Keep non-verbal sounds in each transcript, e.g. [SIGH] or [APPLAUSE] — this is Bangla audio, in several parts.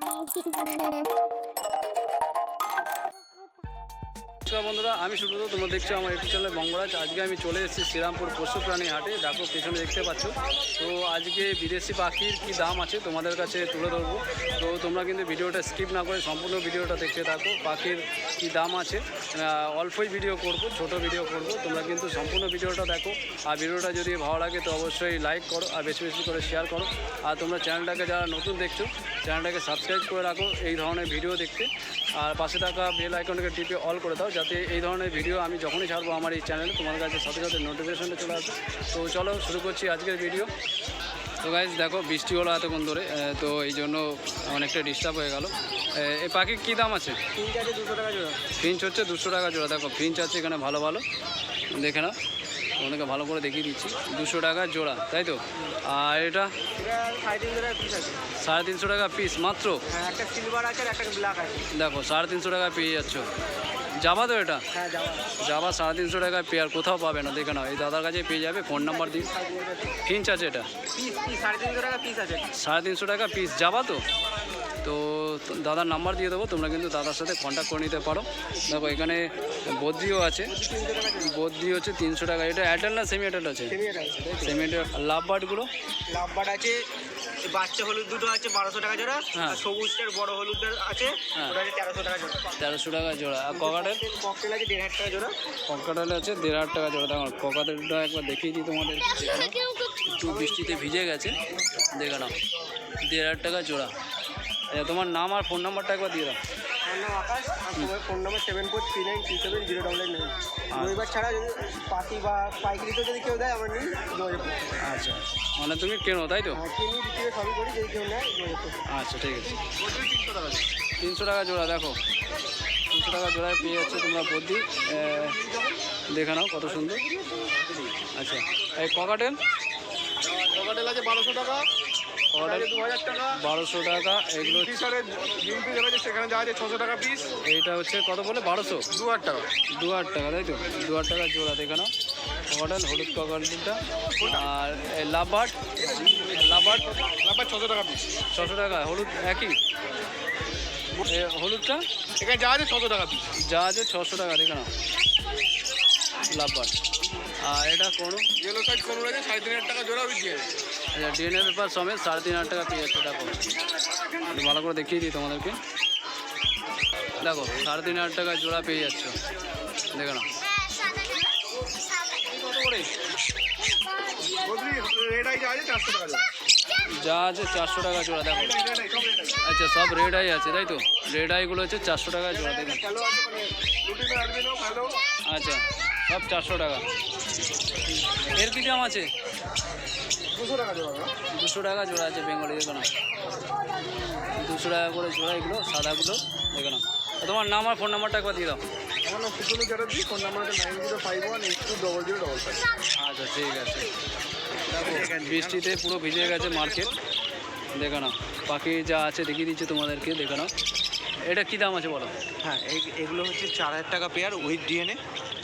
Görüşürüz. বন্ধুরা, আমি সুব্রত, তোমরা দেখছ আমার ইউটিউব চ্যানেল বঙ্গরাজ। আজকে আমি চলে এসেছি শ্রীরামপুর পশু প্রাণী হাটে। দেখো, পেছনে দেখতে পাচ্ছ। তো আজকে বিদেশি পাখির কি দাম আছে তোমাদের কাছে তুলে ধরবো। তো তোমরা কিন্তু ভিডিওটা স্কিপ না করে সম্পূর্ণ ভিডিওটা দেখতে থাকো, পাখির কি দাম আছে। অল্পই ভিডিও করব, ছোট ভিডিও করব। তোমরা কিন্তু সম্পূর্ণ ভিডিওটা দেখো। আর ভিডিওটা যদি ভালো লাগে তো অবশ্যই লাইক করো আর বেশি বেশি করে শেয়ার করো। আর তোমরা চ্যানেলটাকে যারা নতুন দেখছ চ্যানেলটাকে সাবস্ক্রাইব করে রাখো। এই ধরনের ভিডিও দেখতে। আর পাশে থাকা বেল আইকনটাকে টিপে অল করে দাও যাতে এই ধরনের ভিডিও আমি যখনই ছাড়বো আমার এই চ্যানেলে তোমার কাছে সাথে সাথে নোটিফিকেশনটা চলে আসবে। তো চলো শুরু করছি আজকের ভিডিও তো গাইজ দেখো বৃষ্টি হলো এতক্ষণ ধরে তো এই জন্য অনেকটা ডিস্টার্ব হয়ে গেল। এই পাখির কী দাম আছে? তিন দুশো টাকা জোড়া ফিঞ্চ হচ্ছে দুশো টাকা জোড়া। দেখো ফিঞ্চ আছে এখানে ভালো ভালো। দেখে নাও অনেকে ভালো করে দেখিয়ে দিচ্ছি। দুশো টাকা জোড়া তাই তো? আর এটা? সাড়ে তিনশো টাকা পিস মাত্র? হ্যাঁ দেখো সাড়ে তিনশো টাকা পেয়ে যাচ্ছ। যাবা তো এটা? হ্যাঁ যাবা সাড়ে তিনশো টাকায় পেয়ার কোথাও পাবে না দেখে না এই দাদার কাছে পেয়ে যাবে ফোন নাম্বার দিন ফিঞ্চ আছে এটা? সাড়ে তিনশো টাকা পিস আছে। যাবা তো? তো দাদার নাম্বার দিয়ে দেবো তোমরা কিন্তু দাদার সাথে কন্ট্যাক্ট করে নিতে পারো। দেখো এখানে বদ্রিও আছে। বদ্রি হচ্ছে তিনশো টাকা। এটা এয়ারটেল না সেমি এয়ারটেল আছে সেমি আছে লাভ বার্ডগুলো লাভবার আছে এই বাচ্চা হলুদ দুটো আছে বারোশো টাকা জোড়া হ্যাঁ। আর সবুজটার বড় হলুদটার আছে হ্যাঁ। ওটা আছে তেরোশো টাকা জোড়া। তেরোশো টাকা জোড়া। আর ককাটের ককটেল আছে দেড় হাজার টাকা জোড়া। ককাটেল আছে দেড় হাজার টাকা জোড়া। দেখো ককাটেলটা একবার দেখিয়ে দিই তোমাদের। একটু বৃষ্টিতে ভিজে গেছে। দেখে নাও। দেড় হাজার টাকা জোড়া। আচ্ছা তোমার নাম আর ফোন নাম্বারটা একবার দিয়ে দাও। আমার নাম আকাশ আর তোমার phone number seven four three nine three seven zero double eight nine রবিবার ছাড়া যদি পাখি বা পাইকারিতে যদি কেউ দেয় আমার নিন আচ্ছা। মানে তুমি কেনো তাই তো? হ্যাঁ আচ্ছা ঠিক আছে। তিনশো টাকা জোড়া দেখো। তিনশো টাকা জোড়ায় পেয়ে যাচ্ছে তোমরা বদ্যি দেখে নাও কত সুন্দর। আচ্ছা এই ককাটেল ককাটেল আছে বারোশো টাকা। বারোশো টাকা এগুলো সেখানে যাওয়া আছে ছশো টাকা পিস এইটা হচ্ছে কত বলে? বারোশো? দু হাজার টাকা। দু হাজার টাকা তাই তো? দু হাজার টাকা জোড়া দেখে নাও ককাটেল হলুদ ককাটেলটা আর লাভবার্ড লাভবার্ড ব্যাপার ছশো টাকা পিস ছশো টাকা হলুদ একই? হলুদটা? এখানে যাওয়া আছে ছশো টাকা পিস যা আছে ছশো টাকা দেখে নাও আর এটা কোনো? ইয়েলো সাইড কোনো রয়েছে সাড়ে তিন হাজার টাকা জোড়া দিয়ে আচ্ছা ডিএনএ পেপার সমেত সাড়ে তিন হাজার টাকা পেয়ে যাচ্ছে দেখো। ভালো করে দেখিয়ে দিই তোমাদেরকে। দেখো, সাড়ে তিন হাজার টাকা জোড়া পেয়ে যাচ্ছ। দেখো না যা আছে চারশো টাকা জোড়া, দেখো। আচ্ছা সব রেড আই আছে, তাই তো? রেড আইগুলো হচ্ছে চারশো টাকা জোড়া কালো আচ্ছা সব চারশো টাকা। এর কি দাম আছে? দুশো টাকা জোড়া দুশো টাকা জোড়া আছে বেঙ্গলি দেখো না দুশো টাকা করে জোড়া এগুলো সাদাগুলো দেখো না তোমার নাম আর ফোন নাম্বারটা একবার দিয়ে দাও। আমার নাম সুকুলু চ্যাটার্জি ফোন নাম্বার হচ্ছে nine zero five one eight two double zero double five আচ্ছা ঠিক আছে। দেখো বৃষ্টিতে পুরো ভিজে গেছে মার্কেট দেখো না পাখি যা আছে দেখিয়ে দিচ্ছি তোমাদেরকে দেখো না এটা কী দাম আছে বলো? হ্যাঁ এই- এগুলো হচ্ছে চার হাজার টাকা পেয়ার উইথ ডিএনএ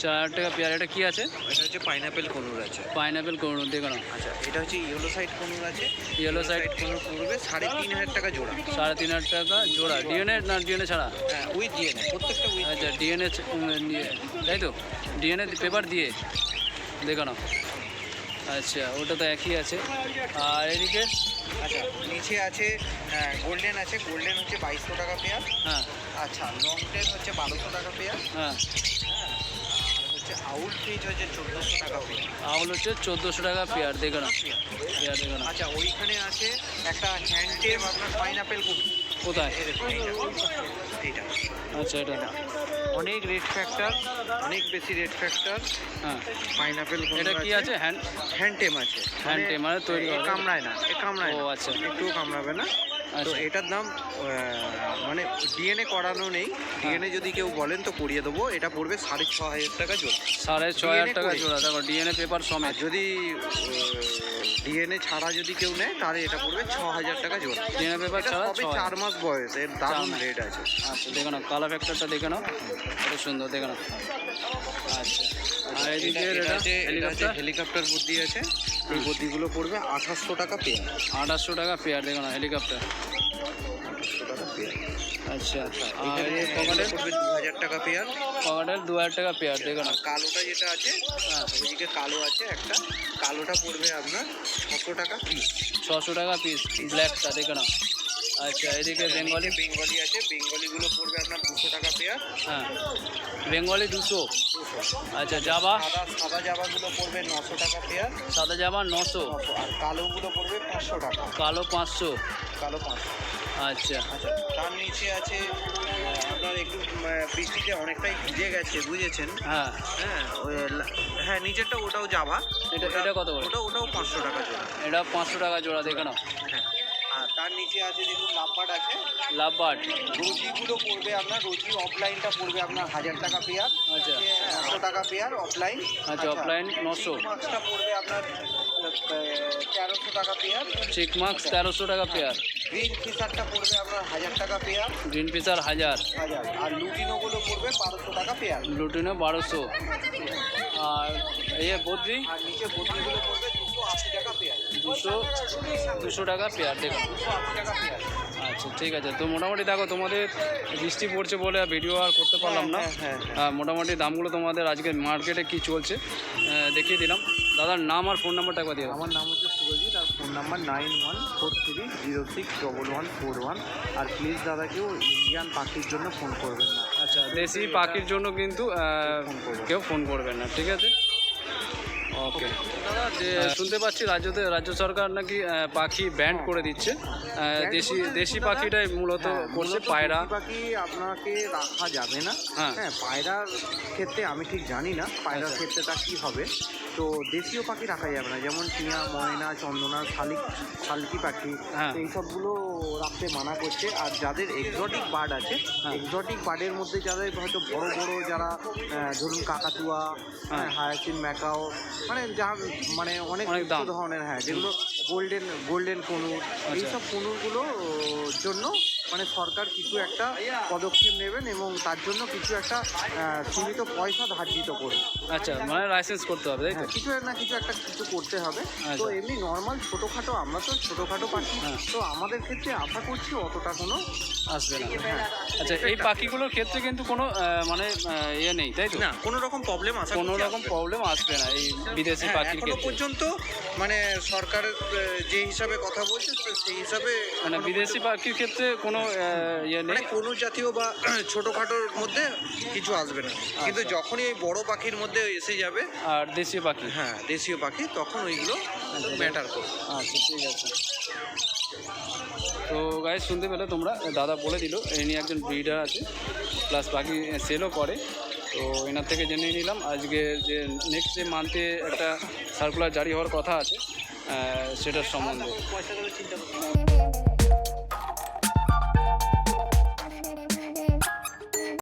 চার হাজার টাকা পেয়ার। এটা কী আছে? এটা হচ্ছে পাইনাপেল কনুর আছে। পাইনাপেল করুন দেখো না। আচ্ছা এটা হচ্ছে ইয়েলো সাইড কনুর আছে। ইয়েলো সাইড কনুর পড়বে সাড়ে তিন হাজার টাকা জোড়া। সাড়ে তিন হাজার টাকা জোড়া। ডিএনএ না ডিএনএ ছাড়া? হ্যাঁ উইথ ডিএনএ প্রত্যেকটা উইথ আচ্ছা ডিএনএ তাই তো? ডিএনএ পেপার দিয়ে। দেখো না। আচ্ছা ওটা তো একই আছে। আর এদিকে? আচ্ছা নিচে আছে গোল্ডেন আছে। গোল্ডেন হচ্ছে বাইশশো টাকা পেয়ার হ্যাঁ। আচ্ছা লং টেন হচ্ছে বারোশো টাকা পেয়ার হ্যাঁ। আউল ফ্রিজ হচ্ছে চোদ্দোশো টাকা আউল হচ্ছে চোদ্দোশো টাকা পেয়ার দেখো না পেয়ার দেখো না আচ্ছা ওইখানে আছে একটা আপনার পাইনাপেল কবি কোথায়? এইটা। আচ্ছা এটা। অনেক রেড ফ্যাক্টর অনেক বেশি রেড ফ্যাক্টর হ্যাঁ। পাইনাপেল এটা কি আছে। হ্যান্ড হ্যান্ড টেম আছে। tame মানে তৈরি কামড়ায় না কামড়ায় ও, আচ্ছা। একটুও কামড়াবে না। তো আচ্ছা। এটার দাম মানে ডিএনএ করানো নেই। হ্যাঁ। ডিএনএ যদি কেউ বলেন তো করিয়ে দেবো। এটা পড়বে সাড়ে ছ হাজার টাকা জোড়া। সাড়ে ছ হাজার টাকা। জোড়া। দেখো ডিএনএ পেপার সমেত। যদি ডিএনএ ছাড়া যদি কেউ নেয় তাহলে এটা পড়বে ছ হাজার টাকা জোড়া। ডিএনএ পেপার ছাড়া সবে চার মাস বয়স। এর মাস। রেট আছে। আচ্ছা দেখো না কালার ফ্যাক্টরটা দেখে নাও। কত সুন্দর দেখে নাও। আচ্ছা। আর এদিকে এটা- আছে হেলিকপ্টার। হেলিকপ্টার বুদ্ধি আছে। এই বুদ্ধিগুলো পড়বে আঠাশশো টাকা পেয়ার। আঠাশশো টাকা পেয়ার দেখো না হেলিকপ্টার। আচ্ছা আর এখানে এই ককাটেল পড়বে দু হাজার টাকা পেয়ার। ককাটেল দু হাজার টাকা পেয়ার দেখো না। কালোটা যেটা আছে হ্যাঁ। ওইদিকে কালো আছে একটা। কালোটা পড়বে আপনার ছশো টাকা পিস ছশো টাকা পিস ব্ল্যাকটা দেখো না। আচ্ছা এদিকে বেঙ্গলি? বেঙ্গলি আছে বেঙ্গলিগুলো পড়বে আপনার দুশো টাকা পেয়ার হ্যাঁ বেঙ্গলি দুশো? আচ্ছা জাবা? সাদা সাদা জামাগুলো পড়বে নশো টাকা পেয়ার সাদা জামা নশো। আর কালোগুলো পড়বে পাঁচশো টাকা। কালো পাঁচশো। কালো পাঁচশো। আচ্ছা। আচ্ছা তার নিচে আছে আপনার একটু বৃষ্টিতে অনেকটাই ভিজে গেছে বুঝেছেন? হ্যাঁ। হ্যাঁ হ্যাঁ নিচেরটা ওটাও যাবা এটা এটা কত ওটা ওটাও পাঁচশো টাকা জোড়া। এটা পাঁচশো টাকা জোড়া দেখে নাও। তার নিচে আছে দেখুন লাভবাট আছে। লাভ বাট রোজিগুলো পড়বে আপনার রোজি অফলাইনটা পড়বে আপনার হাজার টাকা পেয়ার আচ্ছা। একশো টাকা পেয়ার অফলাইন আচ্ছা অফলাইন নশো। মাছটা পড়বে আপনার তেরোশো টাকা পেয়ার চিক মার্কস তেরোশো টাকা পেয়ার গ্রিন ফিশারটা পড়বে আপনার হাজার টাকা পেয়ার গ্রিন পিসার হাজার। হাজার। আর লুটিনোগুলো পড়বে বারোশো টাকা পেয়ার লুটিনো বারোশো। আর এই যে বদ্রি? আর নিচে বোতলগুলো পড়বে দুশো আশি টাকা পেয়ার দুশো দুশো টাকা পেয়ার দেখুন টাকা আচ্ছা ঠিক আছে। তো মোটামুটি দেখো তোমাদের বৃষ্টি পড়ছে বলে ভিডিও আর করতে পারলাম না। হ্যাঁ, হ্যাঁ, মোটামুটি দামগুলো তোমাদের আজকে মার্কেটে কি চলছে দেখিয়ে দিলাম। দাদার নাম আর ফোন নাম্বারটা একবার দিয়ে আমার নাম হচ্ছে সুরজিৎ আর phone number nine one four three zero six double one four one R please দাদাকেও ইন্ডিয়ান পাখির জন্য ফোন করবেন না। আচ্ছা দেশি পাখির জন্য কিন্তু কেউ ফোন করবেন না ঠিক আছে? ওকে দাদা যে শুনতে পাচ্ছি রাজ্যতে রাজ্য সরকার নাকি পাখি ব্যান্ড করে দিচ্ছে দেশি দেশি পাখিটাই মূলত হ্যাঁ, করছে পায়রা পাখি আপনাকে রাখা যাবে না হ্যাঁ। হ্যাঁ পায়রার ক্ষেত্রে আমি ঠিক জানি না পায়রার ক্ষেত্রে তা কী হবে তো দেশীয় পাখি রাখা যাবে না যেমন টিয়া ময়না চন্দনা শালিক শালকি পাখি হ্যাঁ। এই সবগুলো রাখতে মানা করছে আর যাদের এক্সোটিক বার্ড আছে হ্যাঁ। এক্সোটিক বার্ডের মধ্যে যাদের হয়তো বড় বড় যারা ধরুন কাকাতুয়া হ্যাঁ। হায়াসিন ম্যাকাও মানে যা মানে অনেক অনেক দাম। ধরনের হ্যাঁ যেগুলো গোল্ডেন গোল্ডেন কনুর আচ্ছা। এইসব কনুরগুলো জন্য মানে সরকার কিছু একটা পদক্ষেপ নেবেন এবং তার জন্য কিছু একটা সীমিত পয়সা ধার্জিত করবে আচ্ছা মানে লাইসেন্স করতে হবে তাই তো? হ্যাঁ, কিছু না কিছু একটা কিছু করতে হবে। তো আচ্ছা। এমনি নর্মাল ছোটোখাটো আমরা তো ছোটোখাটো পাখি হ্যাঁ। তো আমাদের ক্ষেত্রে আশা করছি অতটা কোনো আসবে না। হ্যাঁ। আচ্ছা এই পাখিগুলোর ক্ষেত্রে কিন্তু কোনো মানে ইয়ে নেই তাই তো? না কোনো রকম প্রবলেম আসা কোনো রকম প্রবলেম আসবে না এই বিদেশি পাখির এখনও ক্ষেত্রে। পর্যন্ত মানে সরকার যে হিসাবে কথা বলছে সেই হিসাবে মানে বিদেশি পাখির ক্ষেত্রে কোনো ইয়ে মানে কোনো জাতীয় বা [CLEARS THROAT] ছোটোখাটোর মধ্যে কিছু আসবে না। কিন্তু আচ্ছা। যখনই এই বড় পাখির মধ্যে এসে যাবে আর দেশীয় পাখি? হ্যাঁ দেশীয় পাখি তখন ওইগুলো ম্যাটার করবে আচ্ছা ঠিক আছে। তো গাই শুনতে পেলে তোমরা দাদা বলে দিল ইনি একজন ব্রিডার আছে প্লাস পাখি সেলও করে। তো এনার থেকে জেনে নিলাম আজকে যে নেক্সট যে মান্থে একটা সার্কুলার জারি হওয়ার কথা আছে সেটার সম্বন্ধে। পয়সা চিন্তা করতে